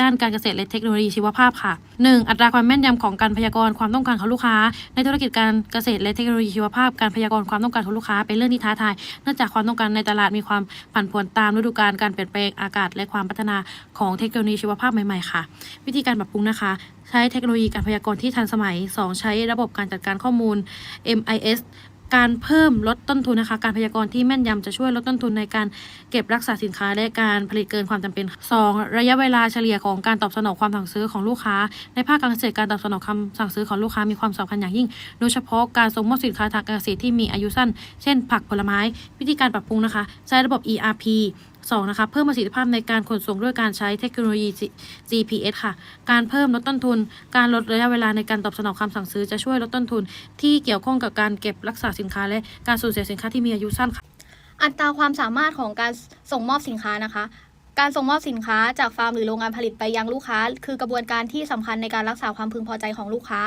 ด้านการเกษตรและเทคโนโลยีชีวภาพค่ะ 1. อัตราความแม่นยำของการพยากรณ์ความต้องการของลูกค้า ในธุรกิจการเกษตรและเทคโนโลยีชีวภาพการพยากรณ์ความต้องการของลูกค้าเป็นเรื่องที่ท้าทายเนื่องจากความต้องการในตลาดมีความผันผวนตามฤดูกาลการเปลี่ยนแปลงอากาศ และความพัฒนาของเทคโนโลยีชีวภาพใหม่ๆค่ะ วิธีการปรับปรุงนะคะ ใช้เทคโนโลยีการพยากรณ์ที่ทันสมัย 2 ใช้ระบบการจัดการข้อมูล MIS การเพิ่มลดต้นทุนนะคะ การพยากรณ์ที่แม่นยำจะช่วยลดต้นทุนในการเก็บรักษาสินค้าและการผลิตเกินความจำเป็น 2. ระยะเวลาเฉลี่ยของการตอบสนองความสั่งซื้อของลูกค้า ในภาคการเกษตรการตอบสนองคำสั่งซื้อของลูกค้ามีความสำคัญอย่างยิ่ง โดยเฉพาะการส่งมอบสินค้าทางการเกษตรที่มีอายุสั้น เช่น ผักผลไม้ วิธีการปรับปรุงนะคะ ใช้ระบบ ERP สองนะคะเพิ่มประสิทธิภาพในการขนส่งด้วยการใช้เทคโนโลยี G- GPS ค่ะ การเพิ่มลดต้นทุน การลดระยะเวลาในการตอบสนองคำสั่งซื้อจะช่วยลดต้นทุน ที่เกี่ยวข้องกับการเก็บรักษาสินค้า และการสูญเสียสินค้าที่มีอายุสั้นค่ะอัตราความสามารถของการส่งมอบสินค้านะคะ การส่งมอบสินค้าจากฟาร์มหรือโรงงานผลิตไปยังลูกค้า คือกระบวนการที่สำคัญในการรักษาความพึงพอใจของลูกค้า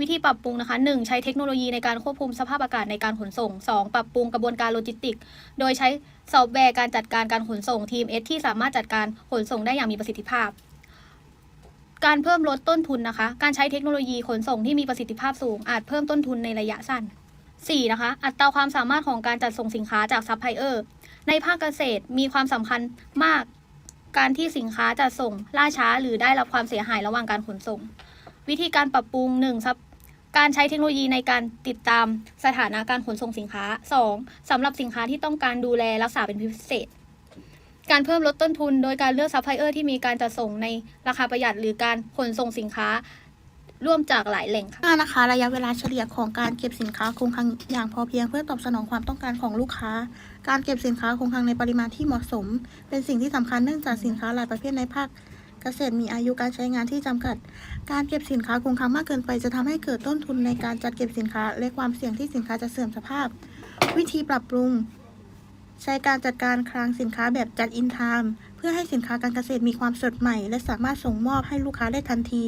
วิธีปรับปรุงนะคะ 1. ใช้เทคโนโลยีในการควบคุมสภาพอากาศในการขนส่ง 2. ปรับปรุงกระบวนการโลจิสติก โดยใช้ซอฟต์แวร์การจัดการการขนส่ง TMS ที่สามารถจัดการขนส่งได้อย่างมีประสิทธิภาพ การเพิ่มลดต้นทุนนะคะ การใช้เทคโนโลยีขนส่งที่มีประสิทธิภาพสูง อาจเพิ่มต้นทุนในระยะสั้น 4. นะคะ อัตราความสามารถของการจัดส่งสินค้าจากซัพพลายเออร์ ในภาคเกษตรมีความสำคัญมาก การที่สินค้าจะส่งล่าช้าหรือได้รับความเสียหายระหว่างการขนส่ง วิธีการปรับปรุง1ครับการใช้เทคโนโลยีในการติดตามสถานะการขนส่งสินค้า 2. สำหรับสินค้าที่ต้องการดูแลรักษาเป็นพิเศษ การเพิ่มลดต้นทุนโดยการเลือกซัพพลายเออร์ที่มีการจัดส่งในราคาประหยัดหรือการขนส่งสินค้า ร่วมจากหลายแหล่งค่ะนะคะ ระยะเวลาเฉลี่ยของการเก็บสินค้าคงคลังอย่างพอเพียงเพื่อตอบสนองความต้องการของลูกค้า การเก็บสินค้าคงคลังในปริมาณที่เหมาะสม เป็นสิ่งที่สำคัญเนื่องจากสินค้าหลายประเภทในภาคเกษตรมีอายุการใช้งานที่จำกัด การเก็บสินค้าคงคลังมากเกินไป จะทำให้เกิดต้นทุนในการจัดเก็บสินค้า และความเสี่ยงที่สินค้าจะเสื่อมสภาพ วิธีปรับปรุง ใช้การจัดการคลังสินค้าแบบจัดอินไทม์เพื่อให้สินค้าการเกษตรมีความสดใหม่ และสามารถส่งมอบให้ลูกค้าได้ทันที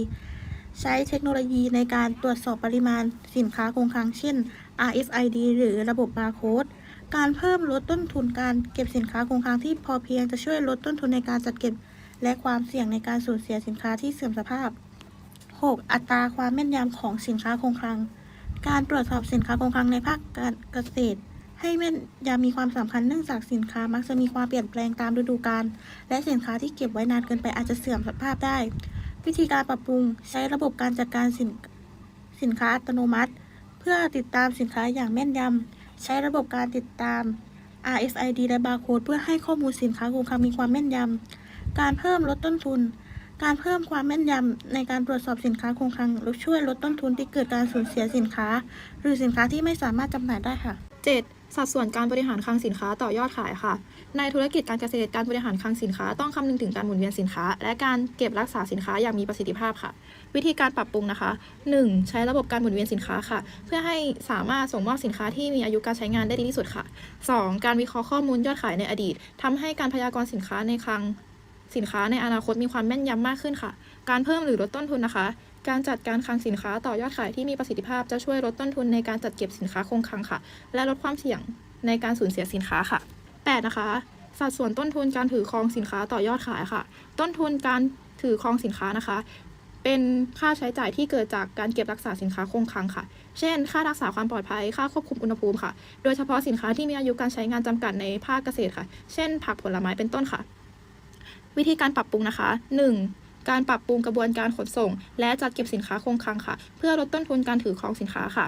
ใช้เทคโนโลยีในการตรวจสอบปริมาณสินค้าคงคลังเช่น RFID หรือระบบบาร์โค้ด การเพิ่มลดต้นทุนการเก็บสินค้าคงคลังที่พอเพียงจะช่วยลดต้นทุนในการจัดเก็บ และความเสี่ยงในการสูญเสียสินค้าที่เสื่อมสภาพ 6. อัตราความแม่นยำของสินค้าคงคลัง การตรวจสอบสินค้าคงคลังในภาคการเกษตร ให้แม่นยำมีความสำคัญเนื่องจากสินค้ามักจะมีความเปลี่ยนแปลงตามฤดูกาลและสินค้าที่เก็บไว้นานเกินไปอาจจะเสื่อมสภาพได้ วิธีการปรับปรุงใช้ระบบการจัดการสินสินค้าอัตโนมัติ เพื่อติดตามสินค้าอย่างแม่นยำ ใช้ระบบการติดตาม RFID และ Barcode เพื่อให้ข้อมูลสินค้าคงคลังมีความแม่นยำ การเพิ่มลดต้นทุน การเพิ่มความแม่นยำในการตรวจสอบสินค้าคงคลังช่วยลดต้นทุนที่เกิดการสูญเสียสินค้า หรือสินค้าที่ไม่สามารถจำหน่ายได้ค่ะ 7. สัดส่วนการบริหารคลังสินค้าต่อยอดขายค่ะ ในธุรกิจการเกษตรการบริหารคลังสินค้าต้องคำนึงถึงการหมุนเวียนสินค้า และการเก็บรักษาสินค้าอย่างมีประสิทธิภาพค่ะ วิธีการปรับปรุงนะคะ 1. ใช้ระบบการหมุนเวียนสินค้าค่ะ เพื่อให้สามารถส่งมอบสินค้าที่มีอายุการใช้งานได้ดีที่สุดค่ะ 2. การวิเคราะห์ข้อมูลยอดขายในอดีตทำให้การพยากรณ์สินค้าในคลังสินค้าในอนาคตมีความแม่นยำมากขึ้นค่ะ การเพิ่มหรือลดต้นทุนนะคะ การจัดการคลังสินค้าต่อยอดขายที่มีประสิทธิภาพจะช่วยลดต้นทุนในการจัดเก็บสินค้าคงคลังค่ะ และลดความเสี่ยงในการสูญเสียสินค้าค่ะ 8 นะคะ สัดส่วนต้นทุนการถือครองสินค้าต่อยอดขายค่ะ ต้นทุนการถือครองสินค้านะคะ เป็นค่าใช้จ่ายที่เกิดจากการเก็บรักษาสินค้าคงคลังค่ะ เช่น ค่ารักษาความปลอดภัย ค่าควบคุมอุณหภูมิค่ะ โดยเฉพาะสินค้าที่มีอายุการใช้งานจำกัดในภาคเกษตรค่ะ เช่น ผักผลไม้เป็นต้นค่ะ วิธีการปรับปรุงนะคะ 1. การปรับปรุงกระบวนการขนส่ง และจัดเก็บสินค้าคงคลังค่ะ เพื่อลดต้นทุนการถือครองสินค้าค่ะ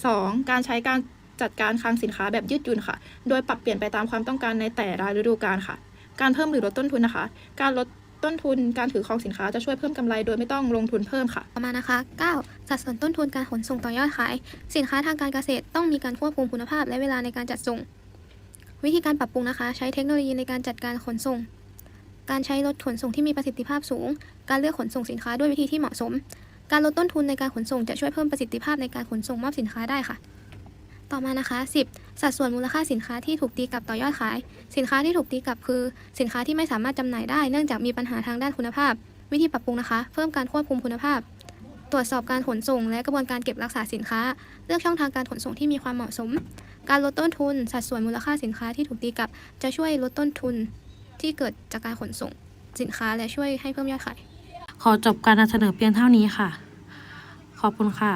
2. การใช้การจัดการคลังสินค้าแบบยืดหยุ่นค่ะ โดยปรับเปลี่ยนไปตามความต้องการในแต่ละฤดูกาลค่ะ การเพิ่มหรือลดต้นทุนนะคะ การลดต้นทุนการถือครองสินค้าจะช่วยเพิ่มกำไรโดยไม่ต้องลงทุนเพิ่มค่ะ ต่อมานะคะ 9. สัดส่วนต้นทุนการขนส่งต่อยอดขาย สินค้าทางการเกษตรต้องมีการควบคุมคุณภาพและเวลาในการจัดส่ง วิธีการปรับปรุงนะคะ ใช้เทคโนโลยีในการจัดการขนส่ง การใช้รถขนส่งที่มีประสิทธิภาพสูง การเลือกขนส่งสินค้าด้วยวิธีที่เหมาะสม การลดต้นทุนในการขนส่งจะช่วยเพิ่มประสิทธิภาพในการขนส่งมอบสินค้าได้ค่ะ ต่อมานะคะ 10. สัดส่วนมูลค่าสินค้าที่ถูกตีกลับต่อยอดขาย สินค้าที่ถูกตีกลับคือ สินค้าที่ไม่สามารถจำหน่ายได้เนื่องจากมีปัญหาทางด้านคุณภาพ วิธีปรับปรุงนะคะ เพิ่มการควบคุมคุณภาพ ตรวจสอบการขนส่ง และกระบวนการเก็บรักษาสินค้า เลือกช่องทางการขนส่งที่มีความเหมาะสม การลดต้นทุน สัดส่วนมูลค่าสินค้าที่ถูกตีกลับ จะช่วยลดต้นทุน ที่เกิดจากการขนส่งสินค้าและช่วยให้เพิ่มยอดขาย ขอจบการนำเสนอเพียงเท่านี้ค่ะ ขอบคุณค่ะ